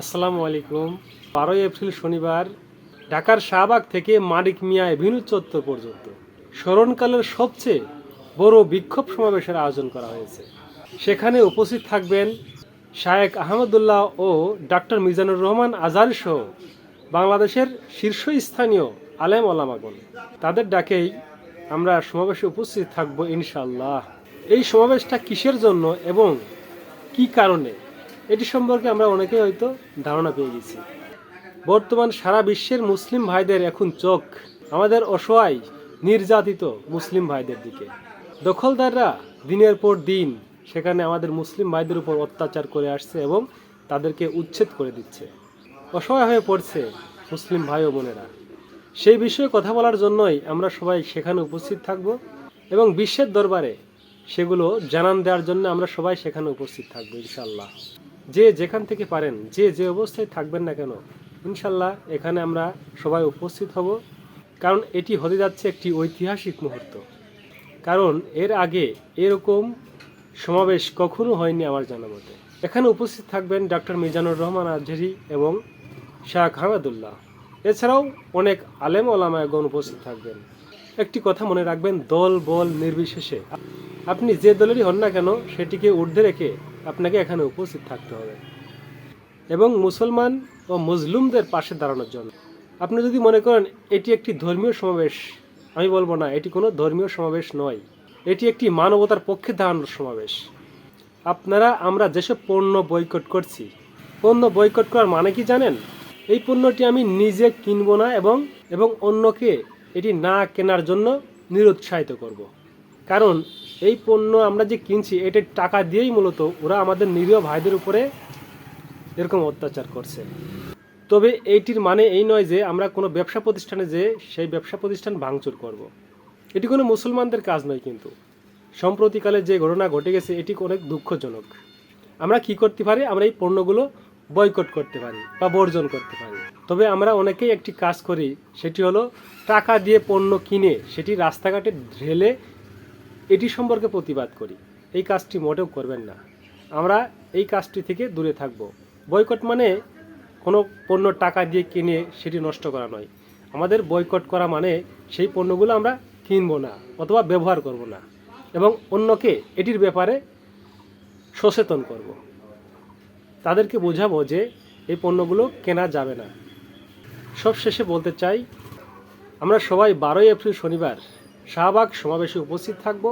আসসালামু আলাইকুম। বারোই এপ্রিল শনিবার ঢাকার শাহবাগ থেকে মানিক মিয়া এভিনিউ চত্বর পর্যন্ত স্মরণকালের সবচেয়ে বড় বিক্ষোভ সমাবেশের আয়োজন করা হয়েছে। সেখানে উপস্থিত থাকবেন শায়েক আহমদুল্লাহ ও ডাক্তার মিজানুর রহমান আজার সহ বাংলাদেশের শীর্ষস্থানীয় আলেম ওলামাগণ। তাদের ডাকেই আমরা সমাবেশে উপস্থিত থাকব ইনশাল্লাহ এই সমাবেশটা কিসের জন্য এবং কি কারণে? এটি সম্পর্কে আমরা অনেকেই হয়তো ধারণা পেয়ে গেছি। বর্তমান সারা বিশ্বের মুসলিম ভাইদের এখন চোখ আমাদের অসহায়, নির্যাতিত মুসলিম ভাইদের দিকে। দখলদাররা দিনের পর দিন সেখানে আমাদের মুসলিম ভাইদের উপর অত্যাচার করে আসছে এবং তাদেরকে উচ্ছেদ করে দিচ্ছে। অসহায় হয়ে পড়ছে মুসলিম ভাই ও বোনেরা। সেই বিষয়ে কথা বলার জন্যই আমরা সবাই সেখানে উপস্থিত থাকব এবং বিশ্বের দরবারে সেগুলো জানান দেওয়ার জন্য আমরা সবাই সেখানে উপস্থিত থাকব ইনশাল্লাহ যে যেখান থেকে পারেন, যে যে অবস্থায় থাকবেন না কেন, ইনশাল্লাহ এখানে আমরা সবাই উপস্থিত হব। কারণ এটি হতে যাচ্ছে একটি ঐতিহাসিক মুহূর্ত। কারণ এর আগে এরকম সমাবেশ কখনো হয়নি আমার জানা মতে। এখানে উপস্থিত থাকবেন ডক্টর মিজানুর রহমান আজহারি এবং শাহ হামাদুল্লাহ এছাড়াও অনেক আলেম ওলামায়গণ উপস্থিত থাকবেন। একটি কথা মনে রাখবেন, দল বল নির্বিশেষে। আপনি যে দলেরই হন না কেন, সেটিকে ঊর্ধ্বে রেখে আপনাকে এখানে উপস্থিত থাকতে হবে। এবং মুসলমান ও মুসলিমদের পাশে দাঁড়ানোর জন্য। আপনি যদি মনে করেন এটি একটি ধর্মীয় সমাবেশ, আমি বলব না, এটি কোনো ধর্মীয় সমাবেশ নয়। এটি একটি মানবতার পক্ষে দাঁড়ানোর সমাবেশ। আপনারা, আমরা যেসব পণ্য বয়কট করছি, পণ্য বয়কট করার মানে কি জানেন? এই পণ্যটি আমি নিজে কিনবো না এবং এবং অন্যকে এটি না কেনার জন্য নিরুৎসাহিত করব। কারণ এই পণ্য আমরা যে কিনছি এটা টাকা দিয়েই মূলত ওরা আমাদের নিরীহ ভাইদের উপরে এরকম অত্যাচার করছে। তবে এইটির মানে এই নয় যে আমরা কোনো ব্যবসা প্রতিষ্ঠানে যে সেই ব্যবসা প্রতিষ্ঠান ভাঙচুর করব। এটি কোনো মুসলমানদের কাজ নয় কিন্তু। সম্প্রতিকালে যে ঘটনা ঘটে গেছে, এটি অনেক দুঃখজনক। আমরা কি করতে পারি? আমরা এই পণ্যগুলো বয়কট করতে পারি বা বর্জন করতে পারি। তবে আমরা অনেকেই একটি কাজ করি, সেটি হলো টাকা দিয়ে পণ্য কিনে, সেটি রাস্তাঘাটে ঢেলে এটি সম্পর্কে প্রতিবাদ করি। এই কাজটি মোটেও করবেন না। আমরা এই কাজটি থেকে দূরে থাকব। বয়কট মানে কোনো পণ্য টাকা দিয়ে কিনে সেটি নষ্ট করা নয়। আমাদের বয়কট করা মানে সেই পণ্যগুলো আমরা কিনবো না অথবা ব্যবহার করব না এবং অন্যকে এটির ব্যাপারে সচেতন করব। তাদেরকে বোঝাবো যে এই পণ্যগুলো কেনা যাবে না। সব শেষে বলতে চাই, আমরা সবাই বারোই এপ্রিল শনিবার শাহবাগ সমাবেশে উপস্থিত থাকব।